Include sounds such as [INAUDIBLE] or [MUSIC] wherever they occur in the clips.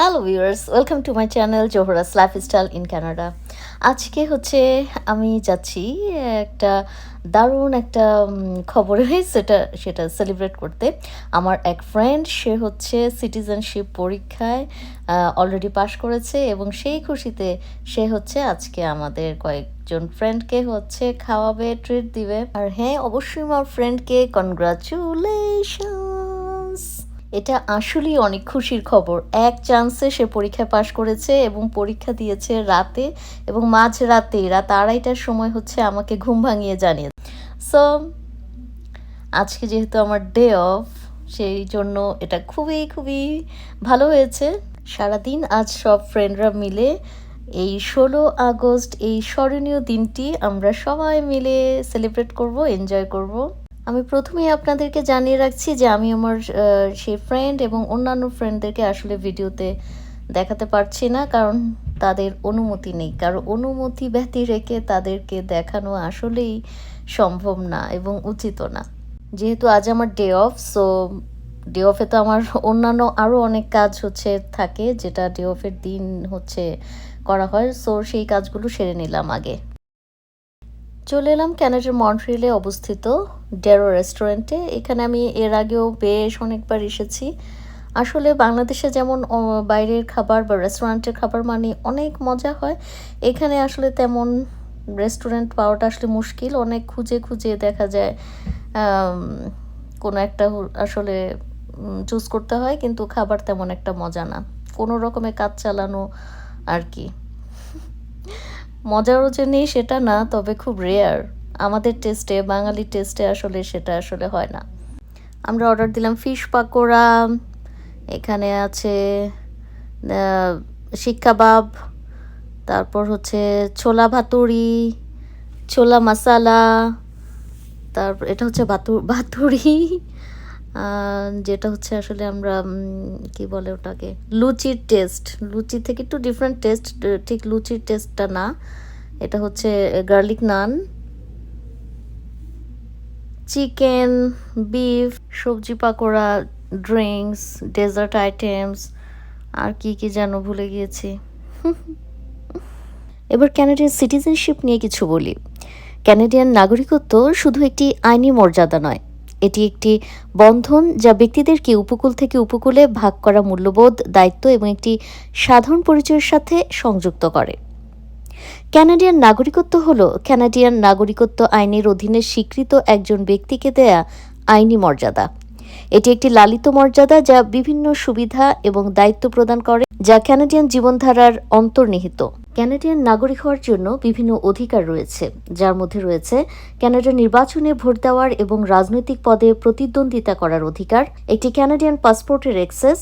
Hello viewers welcome to my channel Zohra's lifestyle in Canada আজকে হচ্ছে আমি যাচ্ছি একটা দারুণ একটা খবরে, সেটা সেটা সেলিব্রেট করতে। আমার এক ফ্রেন্ড সে হচ্ছে সিটিজেনশিপ পরীক্ষায় অলরেডি পাশ করেছে এবং সেই খুশিতে সে হচ্ছে আজকে আমাদের কয়েকজন ফ্রেন্ডকে হচ্ছে খাওয়াবে ট্রিট দিবে। আর হ্যাঁ অবশ্যই আমার ফ্রেন্ডকে কনগ্রাচুলেশনস এটা আসলেই অনেক খুশির খবর। এক চান্সে সে পরীক্ষায় পাশ করেছে এবং পরীক্ষা দিয়েছে রাতে এবং মাঝ রাতে রাত আড়াইটার সময় হচ্ছে আমাকে ঘুম ভাঙিয়ে জানিয়ে। সো আজকে যেহেতু আমার ডে অফ সেই জন্য এটা খুবই খুবই ভালো হয়েছে। সারাদিন আজ সব ফ্রেন্ডরা মিলে এই ষোলো আগস্ট এই স্মরণীয় দিনটি আমরা সবাই মিলে সেলিব্রেট করব এনজয় করব। আমি প্রথমেই আপনাদেরকে জানিয়ে রাখছি যে আমি আমার সেই ফ্রেন্ড এবং অন্যান্য ফ্রেন্ডদেরকে আসলে ভিডিওতে দেখাতে পারছি না, কারণ তাদের অনুমতি নেই। কারণ অনুমতি ব্যতি রেখে তাদেরকে দেখানো আসলেই সম্ভব না এবং উচিত না। যেহেতু আজ আমার ডে অফ সো ডে অফে তো আমার অন্যান্য আরও অনেক কাজ হচ্ছে, থাকে, যেটা ডে অফের দিন হচ্ছে করা হয়। সো সেই কাজগুলো সেরে নিলাম আগে। চলে এলাম ক্যানাডার মন্ট্রিলে অবস্থিত ডেরো রেস্টুরেন্টে। এখানে আমি এর আগেও বেশ অনেকবার এসেছি। আসলে বাংলাদেশে যেমন বাইরের খাবার বা রেস্টুরেন্টের খাবার মানে অনেক মজা হয়। এখানে আসলে তেমন রেস্টুরেন্ট পাওয়াটা আসলে মুশকিল। অনেক খুঁজে খুঁজে দেখা যায় কোনো একটা আসলে চুজ করতে হয়, কিন্তু খাবার তেমন একটা মজা না। কোনো রকমে কাজ চালানো আর কি। মজারও নেই সেটা না তবে খুব রেয়ার আমাদের টেস্টে বাঙালি টেস্টে আসলে সেটা আসলে হয় না। আমরা অর্ডার দিলাম ফিশ পাকোড়া এখানে আছে আহ, শিক তারপর হচ্ছে ছোলা ভাতুরি ছোলা মশালা তারপর এটা হচ্ছে ভাতু ভাতুরি যেটা হচ্ছে আসলে আমরা কি বলে ওটাকে? লুচির টেস্ট লুচি থেকে একটু ডিফারেন্ট টেস্ট ঠিক লুচির টেস্টটা না। এটা হচ্ছে গার্লিক নান চিকেন বিফ সবজি পাকোড়া ড্রিঙ্কস ডেজার্ট আইটেমস আর কি কি যেন ভুলে গিয়েছি। [LAUGHS] এবার ক্যানাডিয়ান সিটিজেনশিপ নিয়ে কিছু বলি। ক্যানাডিয়ান নাগরিকত্ব শুধু একটি আইনি মর্যাদা নয় এটি একটি বন্ধন যা ব্যক্তিদেরকে উপকূল থেকে উপকূলে ভাগ করা মূল্যবোধ, দায়িত্ব এবং একটি সাধারণ পরিচয়ের সাথে সংযুক্ত করে। ক্যানাডিয়ান নাগরিকত্ব হল ক্যানাডিয়ান নাগরিকত্ব আইনের অধীনে স্বীকৃত একজন ব্যক্তিকে দেয়া আইনি মর্যাদা। এটি একটি লালিত মর্যাদা যা বিভিন্ন সুবিধা এবং দায়িত্ব প্রদান করে, যা ক্যানাডিয়ান জীবনধারার অন্তর্নিহিত। ক্যানাডিয়ান নাগরিক হওয়ার জন্য বিভিন্ন অধিকার রয়েছে, যার মধ্যে রয়েছে ক্যানাডার নির্বাচনে ভোট দেওয়ার এবং রাজনৈতিক পদে প্রতিদ্বন্দ্বিতা করার অধিকার, একটি ক্যানাডিয়ান পাসপোর্টের অ্যাক্সেস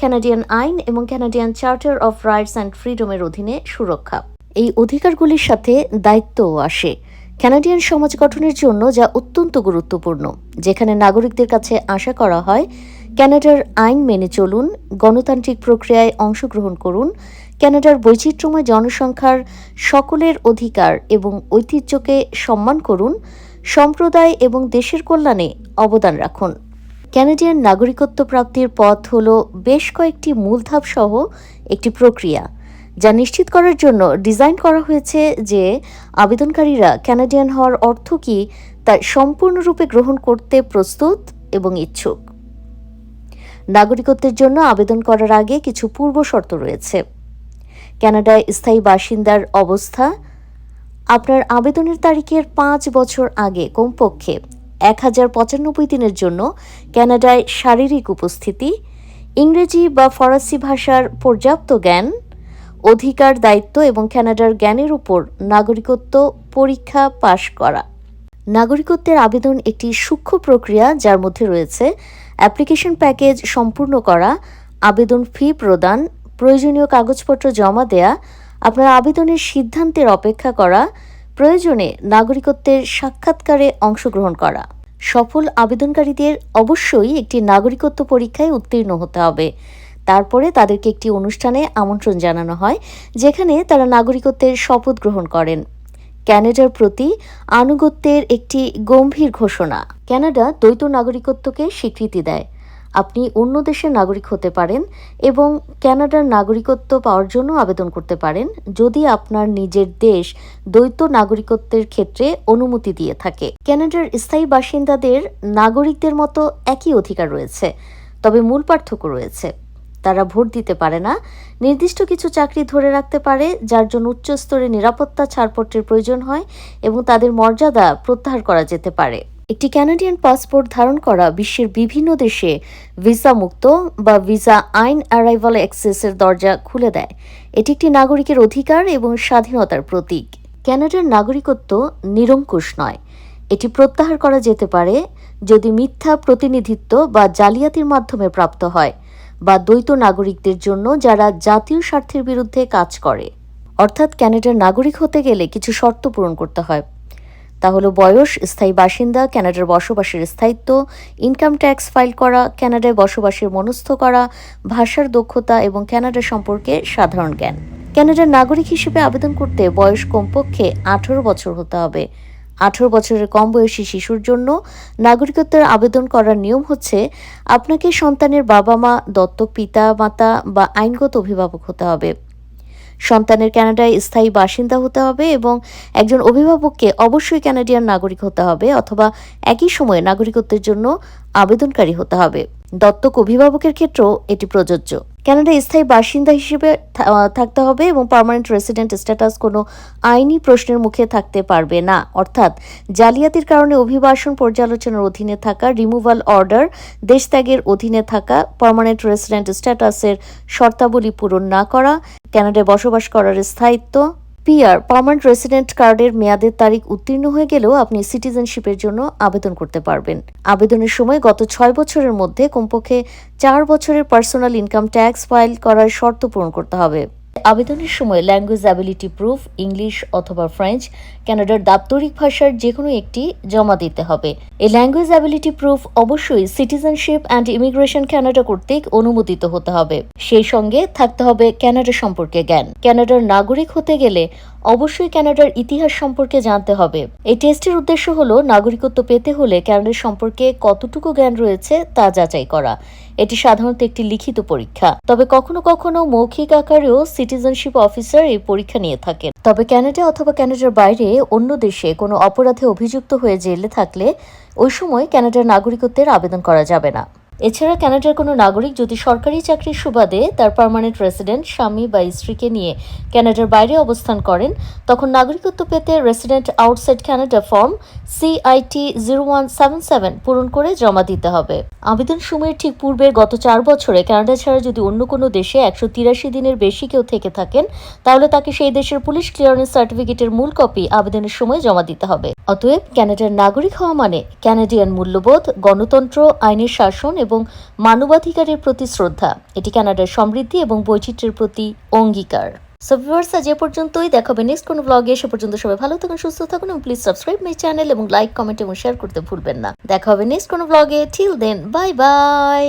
ক্যানাডিয়ান আইন এবং Canadian charter of rights and ফ্রিডমের অধীনে সুরক্ষা। এই অধিকারগুলির সাথে দায়িত্বও আসে ক্যানাডিয়ান সমাজ গঠনের জন্য, যা অত্যন্ত গুরুত্বপূর্ণ, যেখানে নাগরিকদের কাছে আশা করা হয় ক্যানাডার আইন মেনে চলুন, গণতান্ত্রিক প্রক্রিয়ায় অংশগ্রহণ করুন ক্যানাডার বৈচিত্র্যময় জনসংখ্যার সকলের অধিকার এবং ঐতিহ্যকে সম্মান করুন, সম্প্রদায় এবং দেশের কল্যাণে অবদান রাখুন। ক্যানাডিয়ান নাগরিকত্ব প্রাপ্তির পথ হল বেশ কয়েকটি মূলধাপ সহ একটি প্রক্রিয়া, যা নিশ্চিত করার জন্য ডিজাইন করা হয়েছে যে আবেদনকারীরা ক্যানাডিয়ান হওয়ার অর্থ কি তা সম্পূর্ণরূপে গ্রহণ করতে প্রস্তুত এবং ইচ্ছুক। নাগরিকত্বের জন্য আবেদন করার আগে কিছু পূর্ব শর্ত রয়েছে। ক্যানাডায় স্থায়ী বাসিন্দার অবস্থা। আপনার আবেদনের তারিখের পাঁচ বছর আগে কমপক্ষে এক হাজার পঁচানব্বই দিনের জন্য ক্যানাডায় শারীরিক উপস্থিতি, ইংরেজি বা ফরাসি ভাষার পর্যাপ্ত জ্ঞান, অধিকার, দায়িত্ব এবং ক্যানাডার জ্ঞানের উপর নাগরিকত্ব পরীক্ষা পাশ করা। নাগরিকত্বের আবেদন একটি সূক্ষ্ম প্রক্রিয়া যার মধ্যে রয়েছে অ্যাপ্লিকেশন প্যাকেজ সম্পূর্ণ করা, আবেদন ফি প্রদান প্রয়োজনীয় কাগজপত্র জমা দেয়া, আপনার আবেদনের সিদ্ধান্তের অপেক্ষা করা, প্রয়োজনে নাগরিকত্বের সাক্ষাৎকারে অংশগ্রহণ করা। সফল আবেদনকারীদের অবশ্যই একটি নাগরিকত্ব পরীক্ষায় উত্তীর্ণ হতে হবে। তারপরে তাদেরকে একটি অনুষ্ঠানে আমন্ত্রণ জানানো হয়, যেখানে তারা নাগরিকত্বের শপথ গ্রহণ করেন। ক্যানাডার প্রতি আনুগত্যের একটি গম্ভীর ঘোষণা। ক্যানাডা দ্বৈত নাগরিকত্বকে স্বীকৃতি দেয়। আপনি অন্য দেশের নাগরিক হতে পারেন এবং ক্যানাডার নাগরিকত্ব পাওয়ার জন্য আবেদন করতে পারেন যদি আপনার নিজের দেশ দ্বৈত নাগরিকত্বের ক্ষেত্রে অনুমতি দিয়ে থাকে। ক্যানাডার স্থায়ী বাসিন্দাদের নাগরিকদের মতো একই অধিকার রয়েছে, তবে মূল পার্থক্য রয়েছে। তারা ভোট দিতে পারে না, নির্দিষ্ট কিছু চাকরি ধরে রাখতে পারে, যার জন্য উচ্চস্তরের নিরাপত্তা ছাড়পত্রের প্রয়োজন হয় এবং তাদের মর্যাদা প্রত্যাহার করা যেতে পারে। একটি ক্যানাডিয়ান পাসপোর্ট ধারণ করা বিশ্বের বিভিন্ন দেশে ভিসা মুক্ত বা ভিসা আইন অ্যারাইভাল অ্যাক্সেসের দরজা খুলে দেয়। এটি একটি নাগরিকের অধিকার এবং স্বাধীনতার প্রতীক। ক্যানাডার নাগরিকত্ব নিরঙ্কুশ নয়। এটি প্রত্যাহার করা যেতে পারে যদি মিথ্যা প্রতিনিধিত্ব বা জালিয়াতির মাধ্যমে প্রাপ্ত হয় বা দ্বৈত নাগরিকদের জন্য যারা জাতীয় স্বার্থের বিরুদ্ধে কাজ করে। অর্থাৎ ক্যানাডার নাগরিক হতে গেলে কিছু শর্ত পূরণ করতে হয়। তা হলো বয়স, স্থায়ী বাসিন্দা, ক্যানাডার বসবাসের স্থায়িত্ব ইনকাম ট্যাক্স ফাইল করা কানাডায় বসবাসের মনস্থ করা, ভাষার দক্ষতা এবং ক্যানাডা সম্পর্কে সাধারণ জ্ঞান। কানাডার নাগরিক হিসেবে আবেদন করতে বয়স কমপক্ষে আঠারো বছর হতে হবে। আঠারো বছরের কম বয়সী শিশুর জন্য নাগরিকত্বের আবেদন করার নিয়ম হচ্ছে আপনাকে সন্তানের বাবা মা দত্তক পিতা মাতা বা আইনগত অভিভাবক হতে হবে। সন্তানের ক্যানাডায় স্থায়ী বাসিন্দা হতে হবে এবং একজন অভিভাবককে অবশ্যই ক্যানাডিয়ান নাগরিক হতে হবে অথবা একই সময়ে নাগরিকত্বের জন্য আবেদনকারী হতে হবে। দত্তক অভিভাবকের ক্ষেত্রেও এটি প্রযোজ্য। ক্যানাডা স্থায়ী বাসিন্দা হিসেবে থাকতে হবে এবং পার্মানেন্ট রেসিডেন্ট স্ট্যাটাস কোনো আইনি প্রশ্নের মুখে থাকতে পারবে না। অর্থাৎ জালিয়াতির কারণে অভিবাসন পর্যালোচনার অধীনে থাকা রিমুভাল অর্ডার দেশত্যাগের অধীনে থাকা পার্মানেন্ট রেসিডেন্ট স্ট্যাটাসের শর্তাবলী পূরণ না করা ক্যানাডায় বসবাস করার স্থায়িত্ব পিআর পার্মানেন্ট রেসিডেন্ট কার্ডের মেয়াদের তারিখ উত্তীর্ণ হয়ে গেলেও আপনি সিটিজেনশিপের জন্য আবেদন করতে পারবেন। আবেদনের সময় গত ছয় বছরের মধ্যে কমপক্ষে চার বছরের পার্সোনাল ইনকাম ট্যাক্স ফাইল করার শর্ত পূরণ করতে হবে। আবেদনের সময় ল্যাঙ্গুয়েজ অ্যাবিলিটি প্রুফ ইংলিশ অথবা ফ্রেঞ্চ কানাডার দাপ্তরিক ভাষার যে কোনো একটি জমা দিতে হবে। এই ল্যাঙ্গুয়েজ অ্যাবিলিটি প্রুফ অবশ্যই সিটিজেনশিপ অ্যান্ড ইমিগ্রেশন কানাডা কর্তৃক অনুমোদিত হতে হবে। সেই সঙ্গে থাকতে হবে কানাডা সম্পর্কে জ্ঞান। কানাডার নাগরিক হতে গেলে অবশ্যই কানাডার ইতিহাস সম্পর্কে জানতে হবে। এই টেস্টের উদ্দেশ্য হলো নাগরিকত্ব পেতে হলে কানাডার সম্পর্কে কতটুকু জ্ঞান রয়েছে তা যাচাই করা। এটি সাধারণত একটি লিখিত পরীক্ষা। তবে কখনো কখনো মৌখিক আকারেও সিটিজেনশিপ অফিসার এই পরীক্ষা নিয়ে থাকেন। তবে ক্যানাডা অথবা ক্যানাডার বাইরে অন্য দেশে কোনো অপরাধে অভিযুক্ত হয়ে জেলে থাকলে ওই সময় ক্যানাডার নাগরিকত্বের আবেদন করা যাবে না। এছাড়া কানাডার কোনো নাগরিক যদি সরকারি চাকরির সুবাদে তার পার্মানেন্ট রেসিডেন্ট স্বামী বা স্ত্রীকে নিয়ে কানাডার বাইরে অবস্থান করেন, তখন নাগরিকত্ব পেতে resident outside Canada form CIT zero one seven seven পূরণ করে জমা দিতে হবে। আবেদন সময়ের ঠিক পূর্বের গত চার বছরে কানাডা ছাড়া যদি অন্য কোনো দেশে একশো তিরাশি দিনের বেশি কেউ থেকে থাকেন, তাহলে তাকে সেই দেশের পুলিশ ক্লিয়ারেন্স সার্টিফিকেটের মূল কপি আবেদনের সময় জমা দিতে হবে। অতএব কানাডার নাগরিক হওয়া মানে কানাডিয়ান মূল্যবোধ, গণতন্ত্র, আইনের শাসন এবং মানবাধিকারের প্রতি শ্রদ্ধা। এটি কানাডার সমৃদ্ধি এবং বৈচিত্র্যের প্রতি অঙ্গীকার। সো ভিউয়ার্স আজ এ পর্যন্তই। দেখাবে নেক্সট কোনো ব্লগে সে পর্যন্ত সবাই ভালো থাকুন, সুস্থ থাকুন এবং প্লিজ সাবস্ক্রাইব মাই চ্যানেল এবং লাইক কমেন্ট এবং শেয়ার করতে ভুলবেন না। দেখা হবে নেক্সট কোনো ব্লগে টিল দেন বাই বাই